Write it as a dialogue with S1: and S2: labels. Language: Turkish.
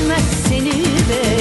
S1: Geçmez seni be